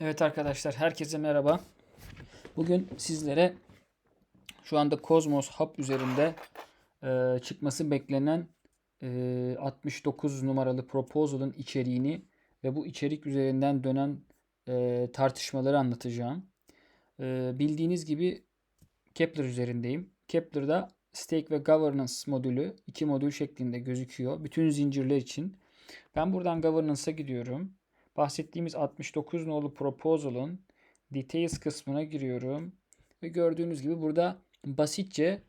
Evet arkadaşlar herkese merhaba. Bugün sizlere şu anda Cosmos Hub üzerinde e, çıkması beklenen e, 69 numaralı proposal'ın içeriğini ve bu içerik üzerinden dönen e, tartışmaları anlatacağım. E, bildiğiniz gibi Kepler üzerindeyim. Kepler'da Stake ve Governance modülü iki modül şeklinde gözüküyor. Bütün zincirler için. Ben buradan Governance'a gidiyorum. Bahsettiğimiz 69 nolu proposal'ın details kısmına giriyorum. Ve gördüğünüz gibi burada basitçe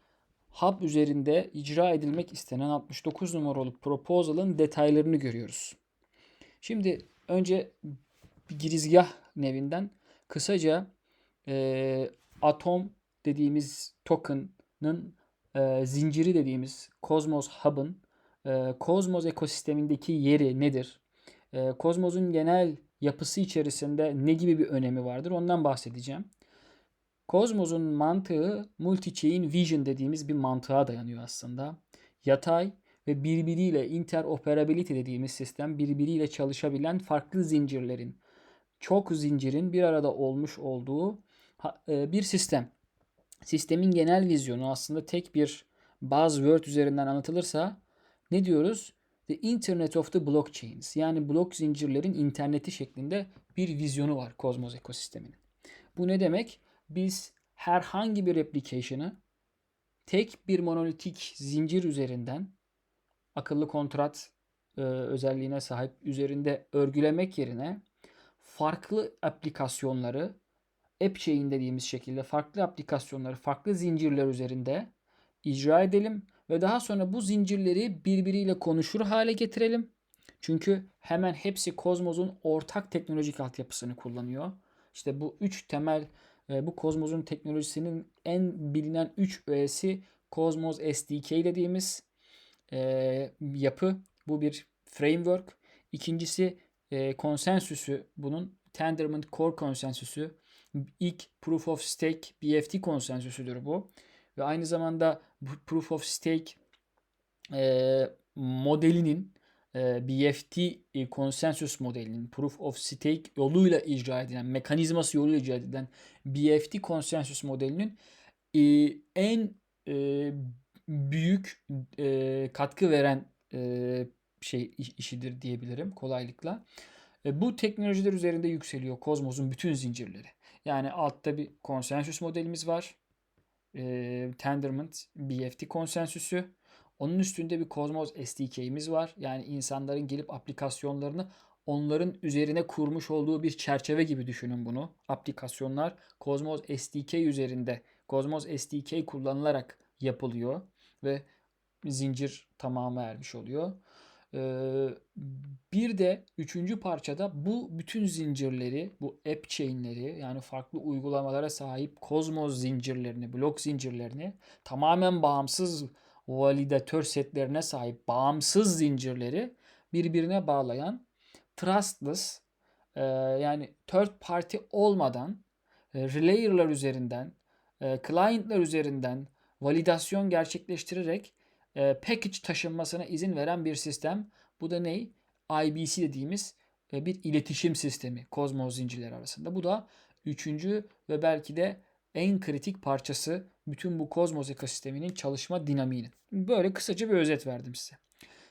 hub üzerinde icra edilmek istenen 69 numaralı proposal'ın detaylarını görüyoruz. Şimdi önce girizgah nevinden kısaca e, atom dediğimiz token'ın e, zinciri dediğimiz Cosmos Hub'ın e, Cosmos ekosistemindeki yeri nedir? E, Cosmos'un genel yapısı içerisinde ne gibi bir önemi vardır ondan bahsedeceğim. Cosmos'un mantığı multi-chain vision dediğimiz bir mantığa dayanıyor aslında. Yatay ve birbiriyle interoperability dediğimiz sistem birbiriyle çalışabilen farklı zincirlerin, çok zincirin bir arada olmuş olduğu e, bir sistem. Sistemin genel vizyonu aslında tek bir buzzword üzerinden anlatılırsa ne diyoruz? The Internet of the Blockchains yani blok zincirlerin interneti şeklinde bir vizyonu var Cosmos ekosisteminin. Bu ne demek? Biz herhangi bir application'ı tek bir monolitik zincir üzerinden akıllı kontrat e, özelliğine sahip üzerinde örgülemek yerine farklı aplikasyonları app chain dediğimiz şekilde farklı aplikasyonları farklı zincirler üzerinde icra edelim ve daha sonra bu zincirleri birbiriyle konuşur hale getirelim. Çünkü hemen hepsi Cosmos'un ortak teknolojik altyapısını kullanıyor. İşte bu üç temel e, bu Cosmos'un teknolojisinin en bilinen üç öğesi Cosmos SDK dediğimiz e, yapı. Bu bir framework. İkincisi e, konsensüsü bunun Tendermint Core konsensüsü. İlk Proof of Stake BFT konsensüsüdür bu. Ve aynı zamanda Proof of Stake e, modelinin e, BFT e, konsensus modelinin Proof of Stake yoluyla icra edilen, mekanizması yoluyla icra edilen BFT konsensus modelinin e, en e, büyük e, katkı veren e, şey işidir diyebilirim kolaylıkla. E, bu teknolojiler üzerinde yükseliyor Kozmos'un bütün zincirleri. Yani altta bir konsensus modelimiz var e, Tendermint BFT konsensüsü. Onun üstünde bir Cosmos SDK'imiz var. Yani insanların gelip aplikasyonlarını onların üzerine kurmuş olduğu bir çerçeve gibi düşünün bunu. Aplikasyonlar Cosmos SDK üzerinde Cosmos SDK kullanılarak yapılıyor ve zincir tamamı ermiş oluyor. Ee, bir de üçüncü parçada bu bütün zincirleri, bu app chain'leri yani farklı uygulamalara sahip Cosmos zincirlerini, blok zincirlerini tamamen bağımsız validatör setlerine sahip bağımsız zincirleri birbirine bağlayan trustless e, yani third party olmadan e, relayer'lar üzerinden, e, client'lar üzerinden validasyon gerçekleştirerek e, package taşınmasına izin veren bir sistem. Bu da ne? IBC dediğimiz e, bir iletişim sistemi Cosmos zincirleri arasında. Bu da üçüncü ve belki de en kritik parçası bütün bu Cosmos ekosisteminin çalışma dinamiğinin. Böyle kısaca bir özet verdim size.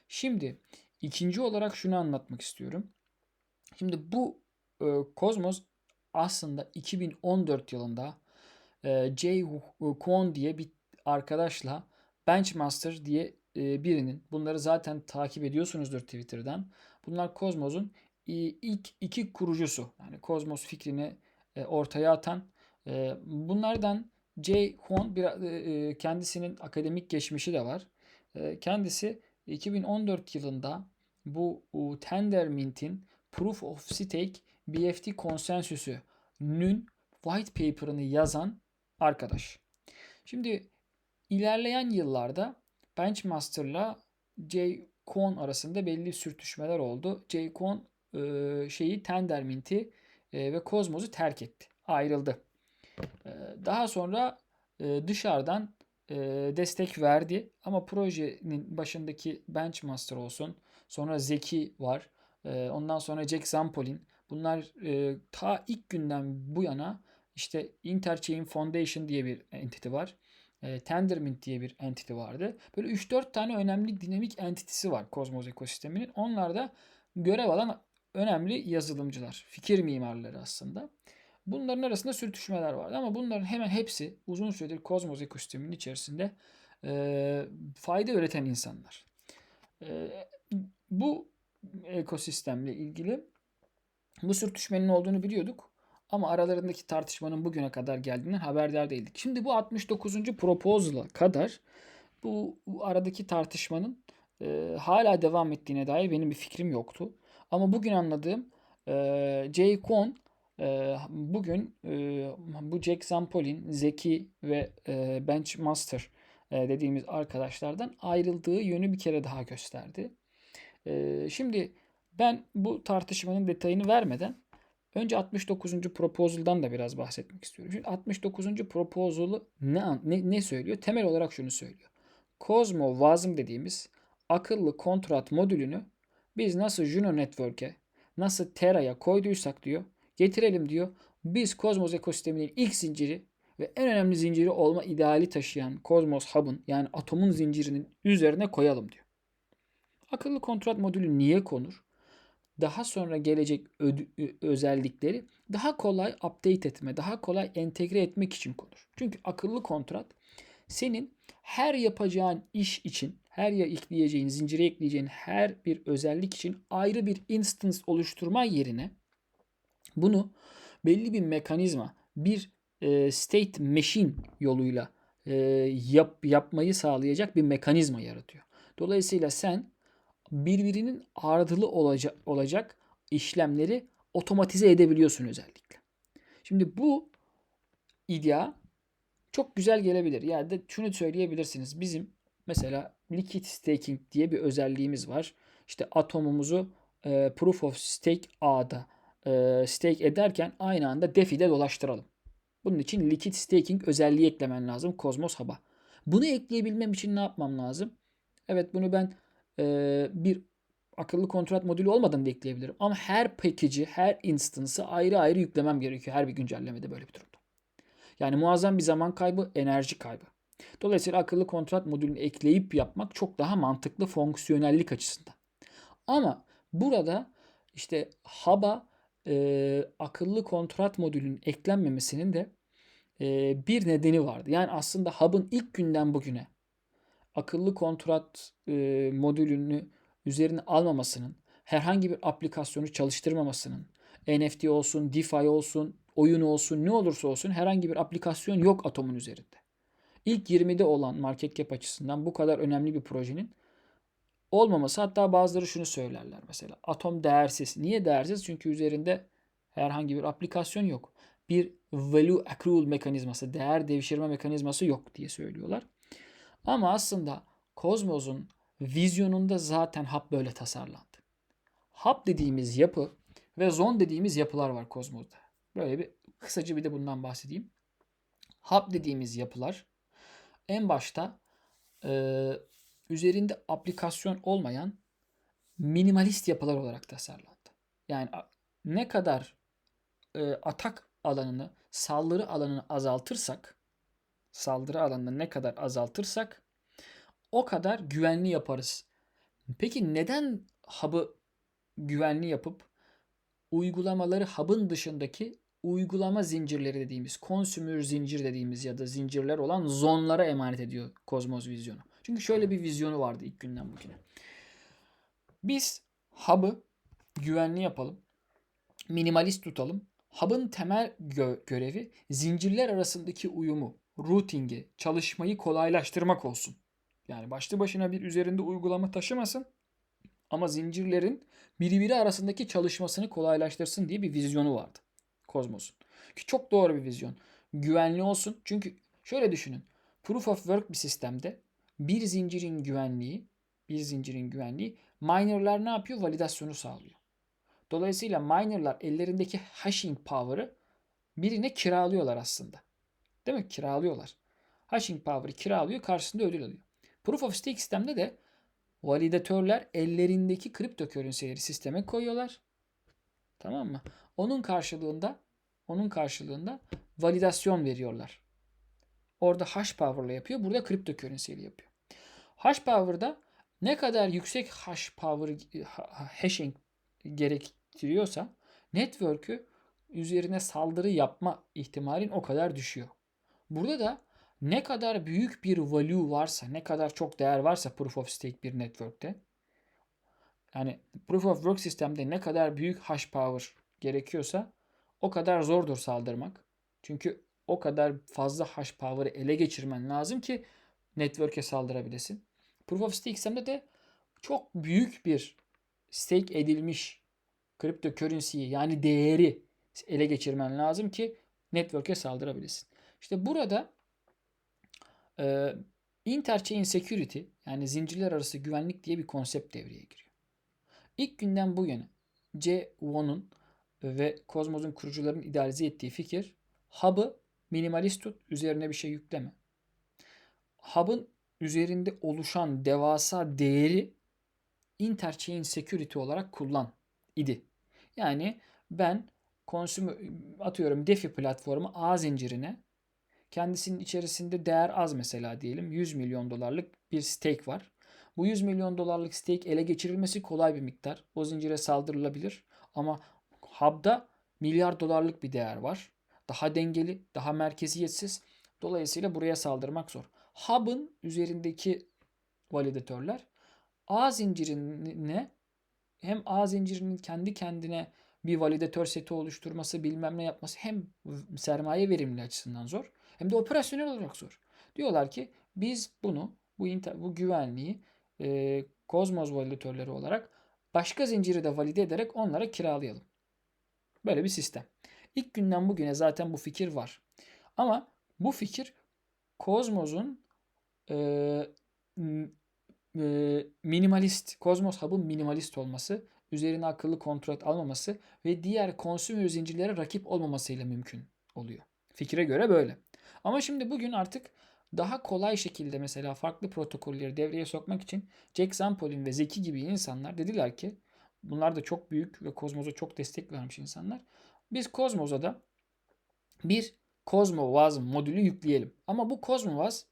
Şimdi ikinci olarak şunu anlatmak istiyorum. Şimdi bu e, Cosmos aslında 2014 yılında e, Jay Kwon diye bir arkadaşla Benchmaster diye e, birinin bunları zaten takip ediyorsunuzdur Twitter'dan. Bunlar Cosmos'un ilk iki kurucusu. Yani Cosmos fikrini e, ortaya atan. E, bunlardan Jay bir kendisinin akademik geçmişi de var. Kendisi 2014 yılında bu Tendermint'in Proof of Stake BFT konsensüsünün white paper'ını yazan arkadaş. Şimdi İlerleyen yıllarda Benchmaster'la Jay Kwon arasında belli sürtüşmeler oldu. Jay Kwon e, şeyi Tendermint'i e, ve Cosmos'u terk etti. Ayrıldı. E, daha sonra e, dışarıdan e, destek verdi ama projenin başındaki Benchmaster olsun. Sonra Zeki var. E, ondan sonra Jack Zampolin. Bunlar e, ta ilk günden bu yana işte Interchain Foundation diye bir entity var. E, Tendermint diye bir entity vardı. Böyle 3-4 tane önemli dinamik entitisi var Cosmos ekosisteminin. Onlar da görev alan önemli yazılımcılar, fikir mimarları aslında. Bunların arasında sürtüşmeler vardı ama bunların hemen hepsi uzun süredir Cosmos ekosisteminin içerisinde e, fayda üreten insanlar. E, bu ekosistemle ilgili bu sürtüşmenin olduğunu biliyorduk. Ama aralarındaki tartışmanın bugüne kadar geldiğinden haberdar değildik. Şimdi bu 69. proposal'a kadar bu, bu aradaki tartışmanın e, hala devam ettiğine dair benim bir fikrim yoktu. Ama bugün anladığım e, Jay Cohn e, bugün e, bu Jack Zampolin, Zeki ve e, Benchmaster e, dediğimiz arkadaşlardan ayrıldığı yönü bir kere daha gösterdi. E, şimdi ben bu tartışmanın detayını vermeden önce 69. proposal'dan da biraz bahsetmek istiyorum. Şimdi 69. proposal'ı ne, ne, ne söylüyor? Temel olarak şunu söylüyor. Cosmo Wasm dediğimiz akıllı kontrat modülünü biz nasıl Juno Network'e, nasıl Terra'ya koyduysak diyor, getirelim diyor. Biz Cosmos ekosisteminin ilk zinciri ve en önemli zinciri olma ideali taşıyan Cosmos Hub'ın yani atomun zincirinin üzerine koyalım diyor. Akıllı kontrat modülü niye konur? Daha sonra gelecek özellikleri daha kolay update etme, daha kolay entegre etmek için konur. Çünkü akıllı kontrat senin her yapacağın iş için, her ya ekleyeceğin, zincire ekleyeceğin her bir özellik için ayrı bir instance oluşturma yerine bunu belli bir mekanizma, bir e, state machine yoluyla e, yap, yapmayı sağlayacak bir mekanizma yaratıyor. Dolayısıyla sen birbirinin ardılı olacak, olacak işlemleri otomatize edebiliyorsun özellikle. Şimdi bu idea çok güzel gelebilir. Yani de şunu söyleyebilirsiniz. Bizim mesela liquid staking diye bir özelliğimiz var. İşte atomumuzu e, proof of stake ağda e, stake ederken aynı anda DeFi'de dolaştıralım. Bunun için liquid staking özelliği eklemen lazım Cosmos Hub'a. Bunu ekleyebilmem için ne yapmam lazım? Evet bunu ben e, bir akıllı kontrat modülü olmadan da ekleyebilirim. Ama her package'i, her instance'ı ayrı ayrı yüklemem gerekiyor her bir güncellemede böyle bir durumda. Yani muazzam bir zaman kaybı, enerji kaybı. Dolayısıyla akıllı kontrat modülünü ekleyip yapmak çok daha mantıklı fonksiyonellik açısından. Ama burada işte hub'a e, akıllı kontrat modülünün eklenmemesinin de e, bir nedeni vardı. Yani aslında hub'ın ilk günden bugüne akıllı kontrat e, modülünü üzerine almamasının, herhangi bir aplikasyonu çalıştırmamasının, NFT olsun, DeFi olsun, oyun olsun, ne olursa olsun herhangi bir aplikasyon yok Atom'un üzerinde. İlk 20'de olan market cap açısından bu kadar önemli bir projenin olmaması hatta bazıları şunu söylerler mesela. Atom değersiz. Niye değersiz? Çünkü üzerinde herhangi bir aplikasyon yok. Bir value accrual mekanizması, değer devşirme mekanizması yok diye söylüyorlar. Ama aslında Kozmos'un vizyonunda zaten hap böyle tasarlandı. Hap dediğimiz yapı ve zon dediğimiz yapılar var Kozmos'ta. Böyle bir kısaca bir de bundan bahsedeyim. Hap dediğimiz yapılar en başta e, üzerinde aplikasyon olmayan minimalist yapılar olarak tasarlandı. Yani ne kadar e, atak alanını, saldırı alanını azaltırsak saldırı alanını ne kadar azaltırsak o kadar güvenli yaparız. Peki neden hub'ı güvenli yapıp uygulamaları hub'ın dışındaki uygulama zincirleri dediğimiz, consumer zincir dediğimiz ya da zincirler olan zonlara emanet ediyor Cosmos vizyonu. Çünkü şöyle bir vizyonu vardı ilk günden bugüne. Biz hub'ı güvenli yapalım. Minimalist tutalım. Hub'ın temel gö- görevi zincirler arasındaki uyumu, routing'i, çalışmayı kolaylaştırmak olsun. Yani başlı başına bir üzerinde uygulama taşımasın ama zincirlerin birbiri arasındaki çalışmasını kolaylaştırsın diye bir vizyonu vardı Kozmos'un. Ki çok doğru bir vizyon. Güvenli olsun. Çünkü şöyle düşünün. Proof of work bir sistemde bir zincirin güvenliği, bir zincirin güvenliği minerlar ne yapıyor? Validasyonu sağlıyor. Dolayısıyla minerlar ellerindeki hashing power'ı birine kiralıyorlar aslında. Değil mi? Kiralıyorlar. Hashing power'ı kiralıyor, karşısında ödül alıyor. Proof of Stake sistemde de validatörler ellerindeki kripto currency'leri sisteme koyuyorlar. Tamam mı? Onun karşılığında onun karşılığında validasyon veriyorlar. Orada hash power'la yapıyor. Burada cryptocurrency ile yapıyor. Hash power'da ne kadar yüksek hash power ha- hashing gerektiriyorsa network'ü üzerine saldırı yapma ihtimalin o kadar düşüyor. Burada da ne kadar büyük bir value varsa, ne kadar çok değer varsa proof of stake bir network'te yani proof of work sistemde ne kadar büyük hash power gerekiyorsa o kadar zordur saldırmak. Çünkü o kadar fazla hash power'ı ele geçirmen lazım ki network'e saldırabilesin. Proof of stake sistemde de çok büyük bir stake edilmiş cryptocurrency'yi yani değeri ele geçirmen lazım ki network'e saldırabilesin. İşte burada e, interchain security yani zincirler arası güvenlik diye bir konsept devreye giriyor. İlk günden bu yana C1'un ve Cosmos'un kurucularının idealize ettiği fikir hub'ı minimalist tut, üzerine bir şey yükleme. Hub'ın üzerinde oluşan devasa değeri interchain security olarak kullan idi. Yani ben consumer atıyorum DeFi platformu A zincirine kendisinin içerisinde değer az mesela diyelim 100 milyon dolarlık bir stake var. Bu 100 milyon dolarlık stake ele geçirilmesi kolay bir miktar. O zincire saldırılabilir ama hub'da milyar dolarlık bir değer var. Daha dengeli, daha merkeziyetsiz. Dolayısıyla buraya saldırmak zor. Hub'ın üzerindeki validatörler A zincirine hem A zincirinin kendi kendine bir validatör seti oluşturması, bilmem ne yapması hem sermaye verimli açısından zor hem de operasyonel olarak zor. Diyorlar ki biz bunu bu inter, bu güvenliği e, Cosmos validatörleri olarak başka zinciri de valide ederek onlara kiralayalım. Böyle bir sistem. İlk günden bugüne zaten bu fikir var. Ama bu fikir Cosmos'un e, e, minimalist, Cosmos Hub'ın minimalist olması, üzerine akıllı kontrat almaması ve diğer consumer zincirlere rakip olmamasıyla mümkün oluyor. Fikire göre böyle. Ama şimdi bugün artık daha kolay şekilde mesela farklı protokolleri devreye sokmak için Jack Zampolin ve Zeki gibi insanlar dediler ki bunlar da çok büyük ve Cosmos'a çok destek vermiş insanlar. Biz Cosmos'a da bir CosmoWaz modülü yükleyelim. Ama bu CosmoWaz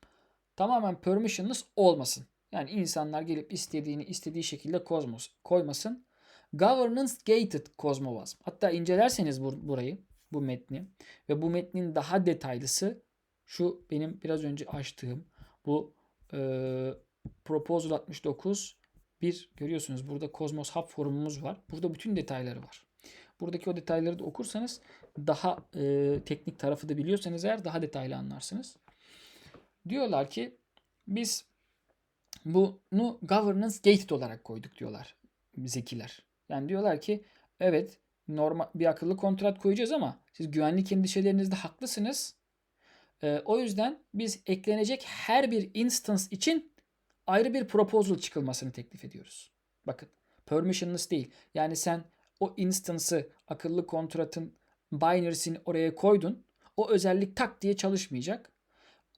tamamen permissionless olmasın. Yani insanlar gelip istediğini istediği şekilde Cosmos koymasın. Governance gated CosmoWaz. Hatta incelerseniz bur- burayı, bu metni ve bu metnin daha detaylısı şu benim biraz önce açtığım bu e, Proposal 69 bir görüyorsunuz burada Cosmos Hub forumumuz var. Burada bütün detayları var. Buradaki o detayları da okursanız daha e, teknik tarafı da biliyorsanız eğer daha detaylı anlarsınız. Diyorlar ki biz bunu governance gated olarak koyduk diyorlar zekiler. Yani diyorlar ki evet normal bir akıllı kontrat koyacağız ama siz güvenlik endişelerinizde haklısınız. Ee, o yüzden biz eklenecek her bir instance için ayrı bir proposal çıkılmasını teklif ediyoruz. Bakın permissionless değil. Yani sen o instance'ı akıllı kontratın binary'sini oraya koydun. O özellik tak diye çalışmayacak.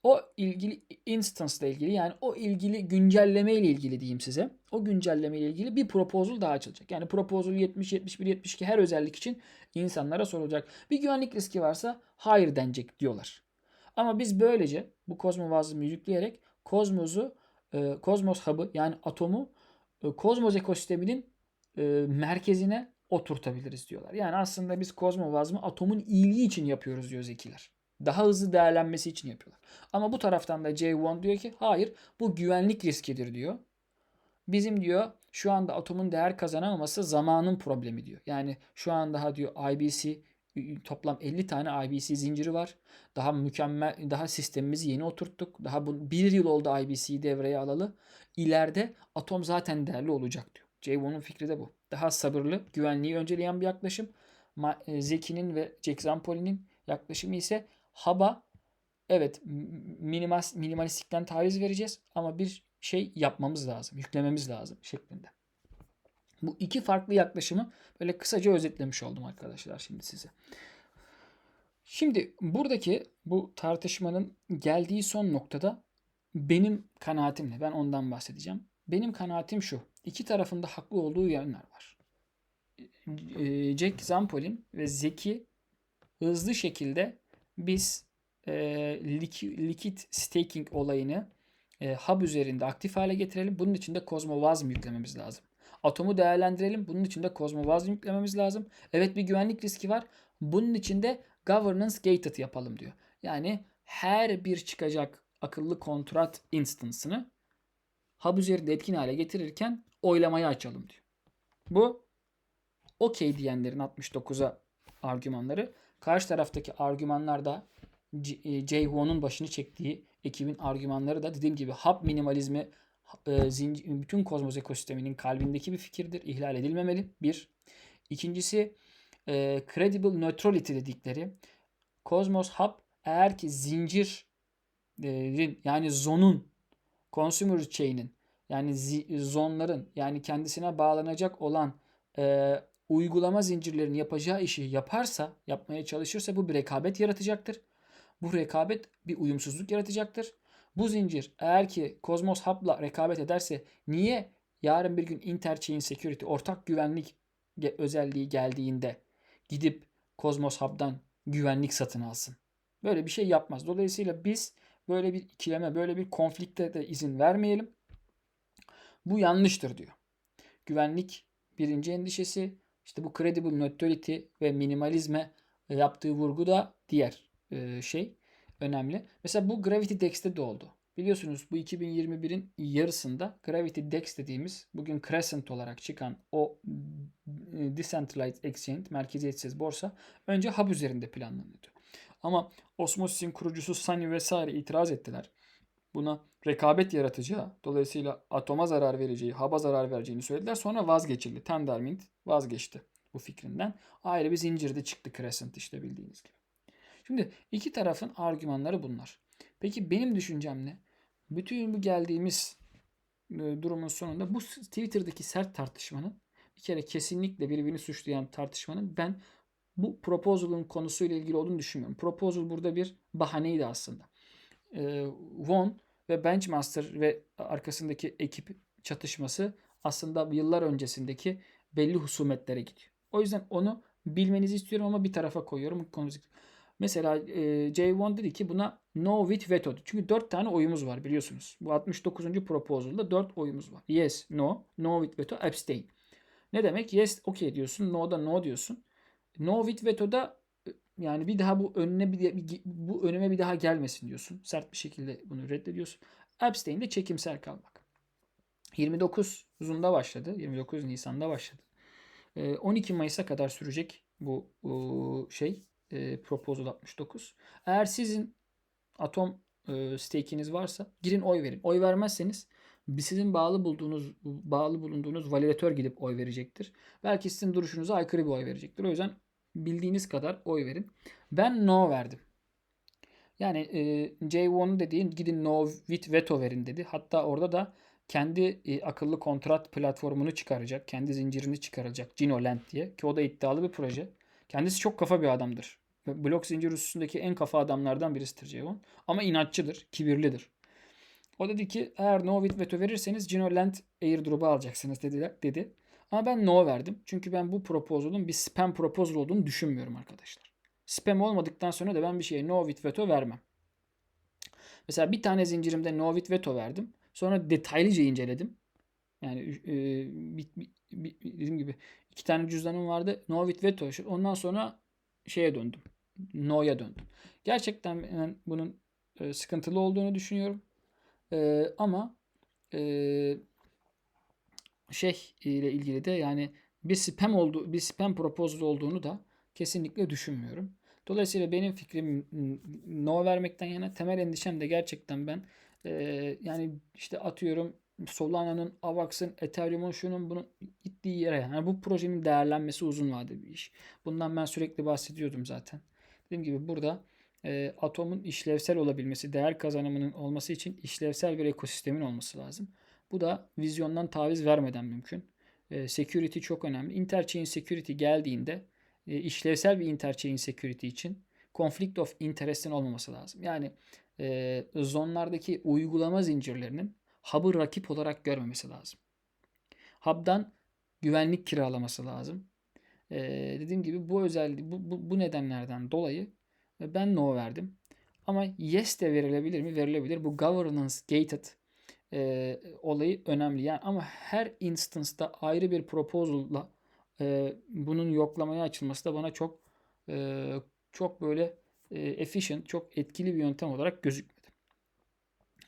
O ilgili instance ile ilgili yani o ilgili güncelleme ile ilgili diyeyim size. O güncelleme ile ilgili bir proposal daha açılacak. Yani proposal 70, 71, 72 her özellik için insanlara sorulacak. Bir güvenlik riski varsa hayır denecek diyorlar. Ama biz böylece bu Cosmos vazımı yükleyerek Cosmos'u e, Cosmos Hub'ı yani atomu e, ekosisteminin e, merkezine oturtabiliriz diyorlar. Yani aslında biz Cosmos vazımı atomun iyiliği için yapıyoruz diyor zekiler. Daha hızlı değerlenmesi için yapıyorlar. Ama bu taraftan da J1 diyor ki hayır bu güvenlik riskidir diyor. Bizim diyor şu anda atomun değer kazanamaması zamanın problemi diyor. Yani şu an daha diyor IBC toplam 50 tane IBC zinciri var. Daha mükemmel, daha sistemimizi yeni oturttuk. Daha bu, bir yıl oldu IBC'yi devreye alalı. İleride atom zaten değerli olacak diyor. J1'un fikri de bu. Daha sabırlı, güvenliği önceleyen bir yaklaşım. Zeki'nin ve Jack Zampoli'nin yaklaşımı ise haba evet minimal, minimalistikten taviz vereceğiz ama bir şey yapmamız lazım, yüklememiz lazım şeklinde. Bu iki farklı yaklaşımı böyle kısaca özetlemiş oldum arkadaşlar şimdi size. Şimdi buradaki bu tartışmanın geldiği son noktada benim kanaatim ne? Ben ondan bahsedeceğim. Benim kanaatim şu. İki tarafında haklı olduğu yönler var. e, Jack Zampolin ve Zeki hızlı şekilde biz e, lik- likit staking olayını e, hub üzerinde aktif hale getirelim. Bunun için de Cosmoswasm yüklememiz lazım. Atomu değerlendirelim. Bunun için de Cosmoswasm yüklememiz lazım. Evet bir güvenlik riski var. Bunun için de governance gated yapalım diyor. Yani her bir çıkacak akıllı kontrat instance'ını hub üzerinde etkin hale getirirken oylamayı açalım diyor. Bu okey diyenlerin 69'a argümanları. Karşı taraftaki argümanlar da e, Jay başını çektiği ekibin argümanları da dediğim gibi hub minimalizmi e, bütün kozmos ekosisteminin kalbindeki bir fikirdir. İhlal edilmemeli. Bir. İkincisi e, credible neutrality dedikleri Cosmos Hub eğer ki zincirin yani zonun consumer chain'in yani zonların yani kendisine bağlanacak olan uygulama zincirlerinin yapacağı işi yaparsa, yapmaya çalışırsa bu bir rekabet yaratacaktır. Bu rekabet bir uyumsuzluk yaratacaktır. Bu zincir eğer ki Cosmos Hub'la rekabet ederse niye yarın bir gün Interchain Security ortak güvenlik özelliği geldiğinde gidip Cosmos Hub'dan güvenlik satın alsın? Böyle bir şey yapmaz. Dolayısıyla biz böyle bir ikileme, böyle bir konflikte de izin vermeyelim. Bu yanlıştır diyor. Güvenlik birinci endişesi. İşte bu credible neutrality ve minimalizme yaptığı vurgu da diğer e, şey önemli. Mesela bu Gravity Dex'te de oldu. Biliyorsunuz bu 2021'in yarısında Gravity Dex dediğimiz bugün Crescent olarak çıkan o e, Decentralized Exchange, merkeziyetsiz borsa önce hub üzerinde planlanıyordu. Ama Osmosis'in kurucusu Sunny vesaire itiraz ettiler. Buna rekabet yaratacağı, dolayısıyla atoma zarar vereceği, hub'a zarar vereceğini söylediler. Sonra vazgeçildi. Tendermint vazgeçti bu fikrinden. Ayrı bir zincirde çıktı Crescent işte bildiğiniz gibi. Şimdi iki tarafın argümanları bunlar. Peki benim düşüncem ne? Bütün bu geldiğimiz e, durumun sonunda bu Twitter'daki sert tartışmanın bir kere kesinlikle birbirini suçlayan tartışmanın ben bu proposal'ın konusuyla ilgili olduğunu düşünmüyorum. Proposal burada bir bahaneydi aslında. E, Von ve Benchmaster ve arkasındaki ekip çatışması aslında yıllar öncesindeki belli husumetlere gidiyor. O yüzden onu bilmenizi istiyorum ama bir tarafa koyuyorum. Mesela e, J1 dedi ki buna no with veto. Çünkü 4 tane oyumuz var biliyorsunuz. Bu 69. proposal'da 4 oyumuz var. Yes, no, no with veto, abstain. Ne demek? Yes, okay diyorsun. No'da no diyorsun. No with veto'da yani bir daha bu önüne bir, bir bu önüme bir daha gelmesin diyorsun. Sert bir şekilde bunu reddediyorsun. Abstain de çekimsel kalmak. 29'unda başladı. 29 Nisan'da başladı. 12 Mayıs'a kadar sürecek bu, bu şey e, Proposal 69. Eğer sizin atom e, stake'iniz varsa girin oy verin. Oy vermezseniz sizin bağlı bulduğunuz bağlı bulunduğunuz validatör gidip oy verecektir. Belki sizin duruşunuza aykırı bir oy verecektir. O yüzden bildiğiniz kadar oy verin. Ben no verdim. Yani e, J1 dediğin gidin no with veto verin dedi. Hatta orada da kendi e, akıllı kontrat platformunu çıkaracak. Kendi zincirini çıkaracak. Ginoland diye. Ki o da iddialı bir proje. Kendisi çok kafa bir adamdır. Blok zincir üstündeki en kafa adamlardan birisidir Ceyhun. Ama inatçıdır, kibirlidir. O dedi ki eğer no with veto verirseniz Ginoland airdrop'u alacaksınız dediler, dedi. Ama ben no verdim. Çünkü ben bu proposal'ın bir spam proposal olduğunu düşünmüyorum arkadaşlar. Spam olmadıktan sonra da ben bir şeye no with veto vermem. Mesela bir tane zincirimde no with veto verdim. Sonra detaylıca inceledim. Yani e, bir, bir, bir, dediğim gibi iki tane cüzdanım vardı. No with veto. Ondan sonra şeye döndüm. No'ya döndüm. Gerçekten ben bunun e, sıkıntılı olduğunu düşünüyorum. E, ama e, şey ile ilgili de yani bir spam oldu bir spam proposal olduğunu da kesinlikle düşünmüyorum. Dolayısıyla benim fikrim no vermekten yana temel endişem de gerçekten ben e, yani işte atıyorum Solana'nın, Avax'ın, Ethereum'un şunun bunun gittiği yere yani bu projenin değerlenmesi uzun vadeli bir iş. Bundan ben sürekli bahsediyordum zaten. Dediğim gibi burada e, atomun işlevsel olabilmesi, değer kazanımının olması için işlevsel bir ekosistemin olması lazım. Bu da vizyondan taviz vermeden mümkün. E, security çok önemli. Interchain security geldiğinde e, işlevsel bir interchain security için conflict of interest'in olmaması lazım. Yani e, zonlardaki uygulama zincirlerinin hub'ı rakip olarak görmemesi lazım. Hub'dan güvenlik kiralaması lazım. E, dediğim gibi bu özelliği bu, bu, bu nedenlerden dolayı e, ben no verdim. Ama yes de verilebilir mi? Verilebilir. Bu governance gated e, olayı önemli. Yani ama her instance'da ayrı bir proposal'la e, bunun yoklamaya açılması da bana çok e, çok böyle e, efficient, çok etkili bir yöntem olarak gözükmedi.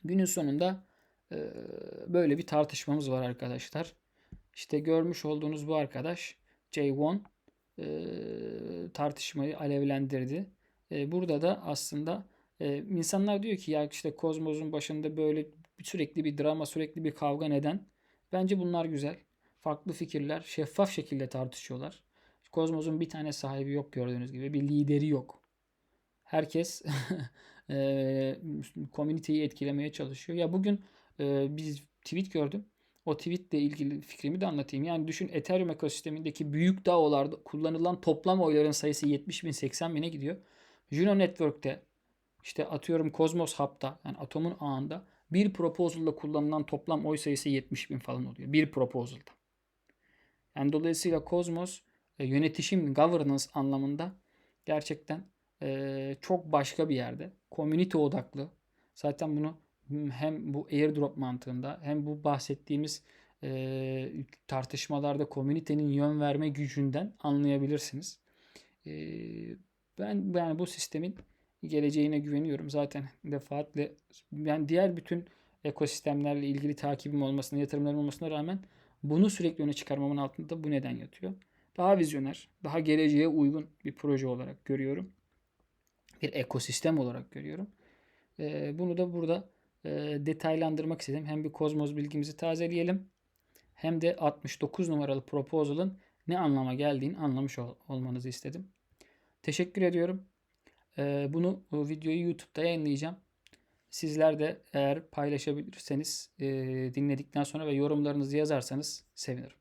Günün sonunda e, böyle bir tartışmamız var arkadaşlar. İşte görmüş olduğunuz bu arkadaş J1 e, tartışmayı alevlendirdi. E, burada da aslında e, insanlar diyor ki ya işte Kozmos'un başında böyle sürekli bir drama, sürekli bir kavga neden? Bence bunlar güzel. Farklı fikirler şeffaf şekilde tartışıyorlar. Kozmos'un bir tane sahibi yok gördüğünüz gibi. Bir lideri yok. Herkes e, komüniteyi etkilemeye çalışıyor. Ya bugün e, bir tweet gördüm. O tweetle ilgili fikrimi de anlatayım. Yani düşün Ethereum ekosistemindeki büyük DAO'larda kullanılan toplam oyların sayısı 70 bin 80 bine gidiyor. Juno Network'te işte atıyorum Cosmos Hub'da yani atomun ağında bir proposal'da kullanılan toplam oy sayısı 70 bin falan oluyor. Bir proposal'da. Yani dolayısıyla Cosmos e, yönetişim, governance anlamında gerçekten e, çok başka bir yerde. Community odaklı. Zaten bunu hem bu airdrop mantığında hem bu bahsettiğimiz e, tartışmalarda komünitenin yön verme gücünden anlayabilirsiniz. Ben yani bu sistemin geleceğine güveniyorum. Zaten defaatle ben diğer bütün ekosistemlerle ilgili takibim olmasına, yatırımlarım olmasına rağmen bunu sürekli öne çıkarmamın altında bu neden yatıyor. Daha vizyoner, daha geleceğe uygun bir proje olarak görüyorum. Bir ekosistem olarak görüyorum. Ee, bunu da burada e, detaylandırmak istedim. Hem bir kozmos bilgimizi tazeleyelim. Hem de 69 numaralı proposal'ın ne anlama geldiğini anlamış ol- olmanızı istedim. Teşekkür ediyorum. Ee, bunu bu videoyu YouTube'da yayınlayacağım. Sizler de eğer paylaşabilirseniz e, dinledikten sonra ve yorumlarınızı yazarsanız sevinirim.